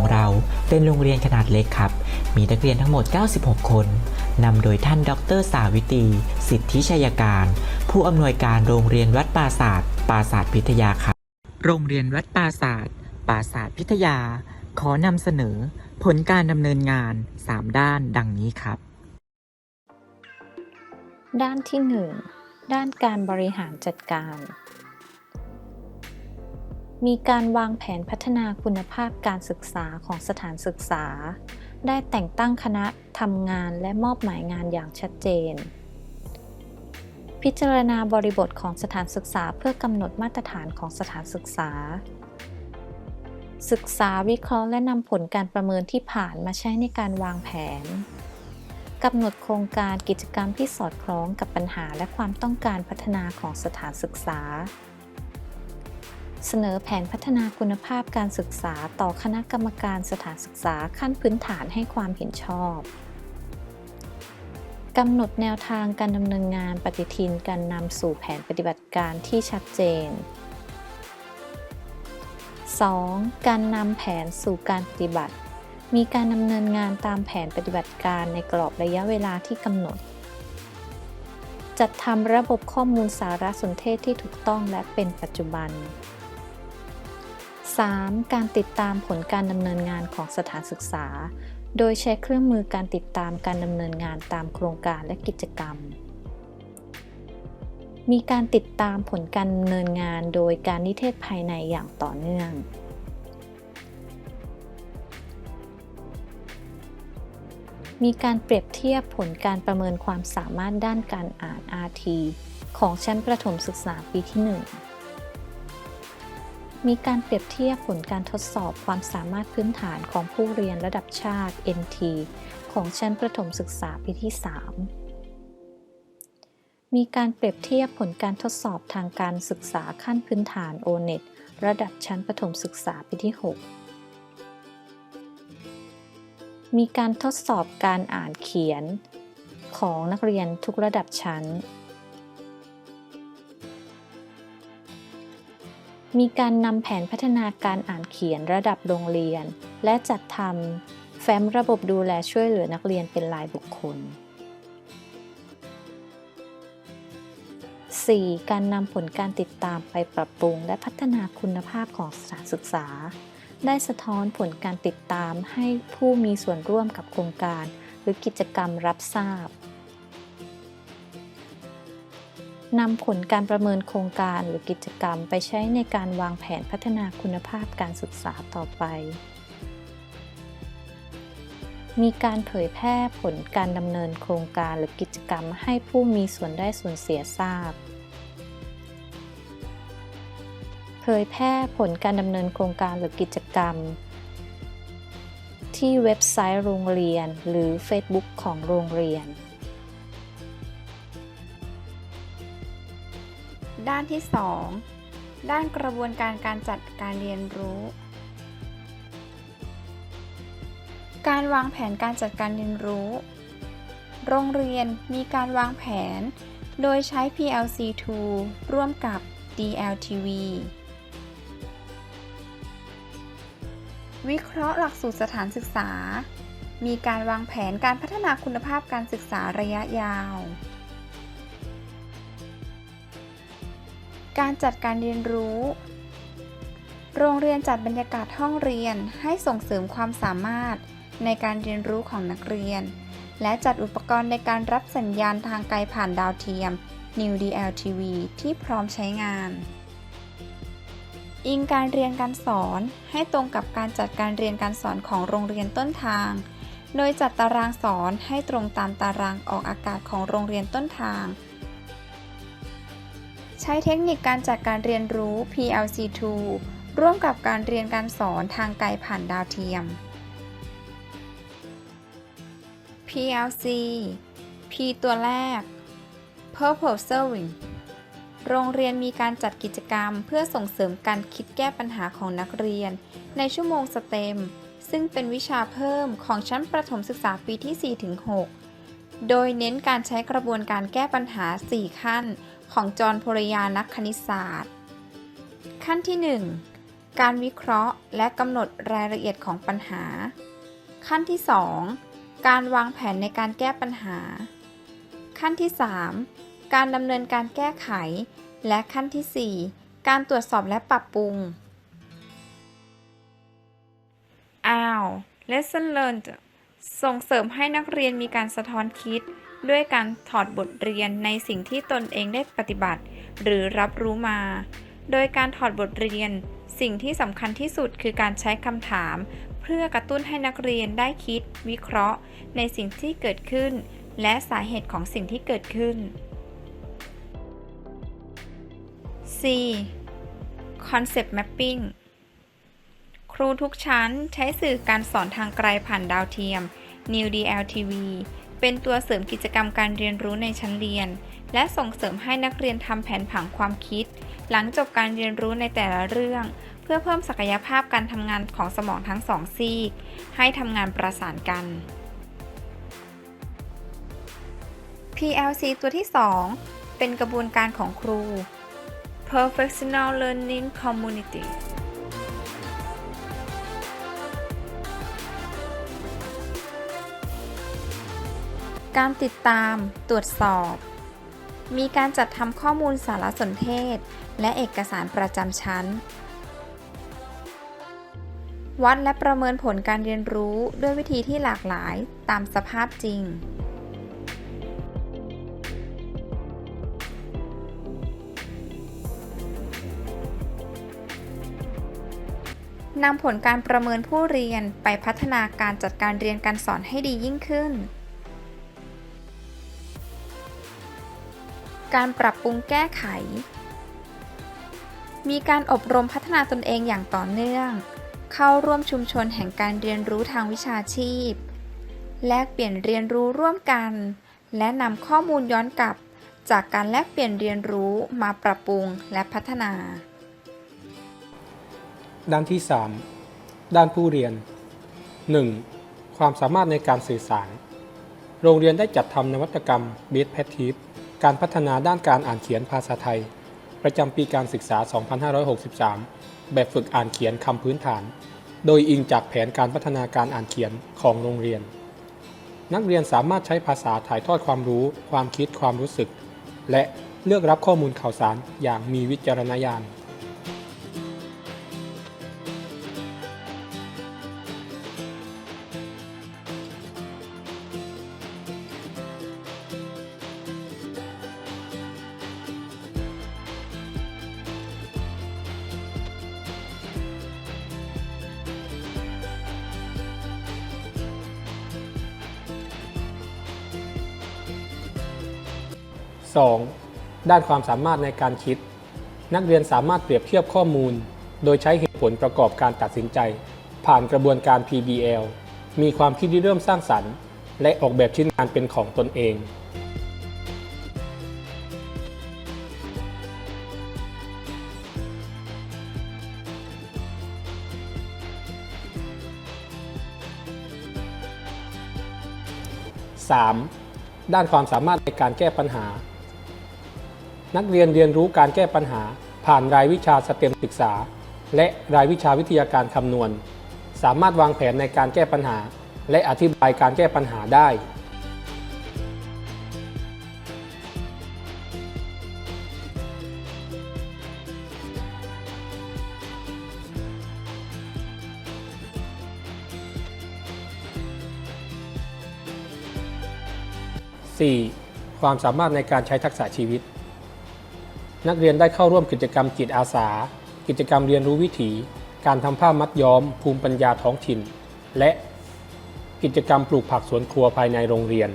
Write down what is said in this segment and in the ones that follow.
โรงเรียนของเราเป็นโรงเรียนขนาดเล็กครับ มีนักเรียนทั้งหมด 96 คนนำโดยท่านดร สาวิตรีสิทธิชัยการ ผู้อำนวยการโรงเรียนวัดปราศาสตร์ปราศาสตร์พิทยาครับ โรงเรียนวัดปราศาสตร์ปราศาสตร์พิทยา ขอนำเสนอ ผลการดำเนินงาน 3 ด้านดังนี้ครับ ด้านที่ 1 ด้านการบริหารจัดการ มีการวางแผนพัฒนาคุณภาพการศึกษาของสถานศึกษา ได้แต่งตั้งคณะทำงานและมอบหมายงานอย่างชัดเจน พิจารณาบริบทของสถานศึกษาเพื่อกำหนดมาตรฐานของสถานศึกษา ศึกษาวิเคราะห์และนำผลการประเมินที่ผ่านมาใช้ในการวางแผนกำหนดโครงการกิจกรรมที่สอดคล้องกับปัญหาและความต้องการพัฒนาของสถานศึกษา เสนอแผนพัฒนาคุณภาพการศึกษาต่อคณะกรรมการสถานศึกษาขั้นพื้นฐานให้ความเห็นชอบกำหนดแนวทางการดำเนินงานปฏิทินการนำสู่แผนปฏิบัติการที่ชัดเจน 2. การนำแผนสู่การปฏิบัติ มีการดำเนินงานตามแผนปฏิบัติการในกรอบระยะเวลาที่กำหนด จัดทำระบบข้อมูลสารสนเทศที่ถูกต้องและเป็นปัจจุบัน 3. การติดตามผลการดำเนินงานของสถานศึกษา โดยใช้เครื่องมือการติดตามการดำเนินงานตามโครงการและกิจกรรม มีการติดตามผลการดำเนินงานโดยการนิเทศภายในอย่างต่อเนื่อง มีการเปรียบเทียบผลการประเมินความสามารถด้านการอ่าน RT ของชั้นประถมศึกษาปีที่ 1 มีการเปรียบเทียบผลการทดสอบความสามารถพื้นฐานของผู้เรียนระดับชาติ NT ของชั้นประถมศึกษาปีที่ 3 มีการเปรียบเทียบผลการทดสอบทางการศึกษาขั้นพื้นฐาน O-NET ระดับชั้นประถมศึกษาปีที่ 6 มีการทดสอบการอ่านเขียนของนักเรียนทุกระดับชั้น มีการนำแผนพัฒนาการอ่านเขียนระดับโรงเรียน และจัดทำแฟ้มระบบดูแลช่วยเหลือนักเรียนเป็นรายบุคคล 4. การนำผลการติดตามไปปรับปรุง และพัฒนาคุณภาพของสถานศึกษา ได้สะท้อนผลการติดตามให้ผู้มีส่วนร่วมกับโครงการ หรือกิจกรรมรับทราบ นำผลการประเมินโครงการหรือกิจกรรมไปใช้ในการวางแผนพัฒนาคุณภาพการศึกษาต่อไป มีการเผยแพร่ผลการดำเนินโครงการหรือกิจกรรมให้ผู้มีส่วนได้ส่วนเสียทราบ เผยแพร่ผลการดำเนินโครงการหรือกิจกรรม ที่เว็บไซต์โรงเรียน หรือ Facebook ของโรงเรียน ด้านที่ 2 ด้านกระบวนการการจัดการเรียนรู้ การวางแผนการจัดการเรียนรู้ โรงเรียนมีการวางแผน โดยใช้ PLC2 ร่วมกับ DLTV วิเคราะห์หลักสูตรสถานศึกษา มีการวางแผนการพัฒนาคุณภาพการศึกษาระยะยาว การจัดการเรียนรู้ โรงเรียนจัดบรรยากาศห้องเรียนให้ส่งเสริมความสามารถในการเรียนรู้ของนักเรียน และจัดอุปกรณ์ในการรับสัญญาณทางไกลผ่านดาวเทียม New DLTV ที่พร้อมใช้งาน อิงการเรียนการสอนให้ตรงกับการจัดการเรียนการสอนของโรงเรียนต้นทาง โดยจัดตารางสอนให้ตรงตามตารางออกอากาศของโรงเรียนต้นทาง ใช้เทคนิคการจัดการเรียนรู้ PLC2 ร่วมกับการเรียนการสอนทางไกลผ่านดาวเทียม PLC P ตัวแรก Purpose Serving โรงเรียนมีการจัดกิจกรรมเพื่อส่งเสริมการคิดแก้ปัญหาของนักเรียน ในชั่วโมงสเต็ม ซึ่งเป็นวิชาเพิ่มของชั้นประถมศึกษาปีที่ 4-6 โดยเน้นการใช้กระบวนการแก้ปัญหา 4 ขั้น ของจอห์นพริยานักคณิตศาสตร์ ขั้นที่ 1 การวิเคราะห์และกำหนดรายละเอียดของปัญหา ขั้นที่ 2 การวางแผนในการแก้ปัญหา ขั้นที่ 3 การดำเนินการแก้ไข และขั้นทีสี่4 การตรวจสอบและปรับปรุง อ้าว Lesson learned ส่งเสริมให้นักเรียนมีการสะท้อนคิด ด้วยการถอดบทเรียนในสิ่งที่ตนเองได้ปฏิบัติ หรือรับรู้มา โดยการถอดบทเรียน สิ่งที่สำคัญที่สุดคือการใช้คำถาม เพื่อกระตุ้นให้นักเรียนได้คิด วิเคราะห์ ในสิ่งที่เกิดขึ้น และสาเหตุของสิ่งที่เกิดขึ้น C Concept Mapping ครูทุกชั้นใช้สื่อการสอนทางไกลผ่านดาวเทียม New DLTV เป็นตัวเสริมกิจกรรมการเรียนรู้ในชั้นเรียน และส่งเสริมให้นักเรียนทำแผนผังความคิด หลังจบการเรียนรู้ในแต่ละเรื่อง เพื่อเพิ่มศักยภาพการทำงานของสมองทั้งสองซีก ให้ทำงานประสานกัน PLC ตัวที่ 2 เป็นกระบวนการของครู Professional Learning Community การติดตาม ตรวจสอบ มีการจัดทำข้อมูลสารสนเทศ และเอกสารประจำชั้น วัดและประเมินผลการเรียนรู้ด้วยวิธีที่หลากหลายตามสภาพจริง นำผลการประเมินผู้เรียนไปพัฒนาการจัดการเรียนการสอนให้ดียิ่งขึ้น การปรับปรุงแก้ไข มีการอบรมพัฒนาตนเองอย่างต่อเนื่อง เข้าร่วมชุมชนแห่งการเรียนรู้ทางวิชาชีพ แลกเปลี่ยนเรียนรู้ร่วมกัน และนำข้อมูลย้อนกลับ จากการแลกเปลี่ยนเรียนรู้มาปรับปรุงและพัฒนา ด้านที่ 3 ด้านผู้เรียน 1. ความสามารถในการสื่อสาร โรงเรียนได้จัดทำนวัตกรรม b e s t p a t i v e การพัฒนาด้านการอ่านเขียนภาษาไทย ประจำปีการศึกษา 2563 แบบฝึกอ่านเขียนคำพื้นฐาน โดยอิงจากแผนการพัฒนาการอ่านเขียนของโรงเรียน นักเรียนสามารถใช้ภาษาถ่ายทอดความรู้ ความคิดความรู้สึก และเลือกรับข้อมูลข่าวสารอย่างมีวิจารณญาณ 2. ด้านความสามารถในการคิด นักเรียนสามารถเปรียบเทียบข้อมูล โดยใช้เหตุผลประกอบการตัดสินใจ ผ่านกระบวนการ PBL มีความคิดที่เริ่มสร้างสรรค์ และออกแบบชิ้นงานเป็นของตนเอง 3. ด้านความสามารถในการแก้ปัญหา นักเรียนเรียนรู้การแก้ปัญหา ผ่านรายวิชาสเต็มศึกษา และรายวิชาวิทยาการคำนวณ สามารถวางแผนในการแก้ปัญหา และอธิบายการแก้ปัญหาได้ 4. ความสามารถในการใช้ทักษะชีวิต นักเรียนได้เข้าร่วมกิจกรรมจิตอาสา กิจกรรมเรียนรู้วิถี การทำผ้ามัดย้อม ภูมิปัญญาท้องถิ่น และกิจกรรมปลูกผักสวนครัวภายในโรงเรียน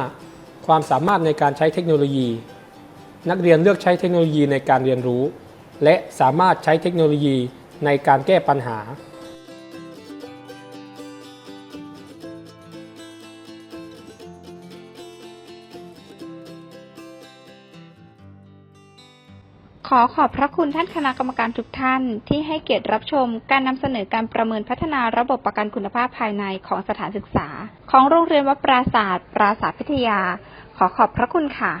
5. ความสามารถในการใช้เทคโนโลยี นักเรียนเลือกใช้เทคโนโลยีในการเรียนรู้ และสามารถใช้เทคโนโลยีในการแก้ปัญหา ขอขอบพระคุณท่านคณะกรรมการทุกท่านที่ให้เกียรติรับชมการนำเสนอการประเมินพัฒนาระบบประกันคุณภาพภายในของสถานศึกษา ของโรงเรียนวัดปราศาสตร์ปราศาสตร์พิทยา ขอขอบพระคุณค่ะ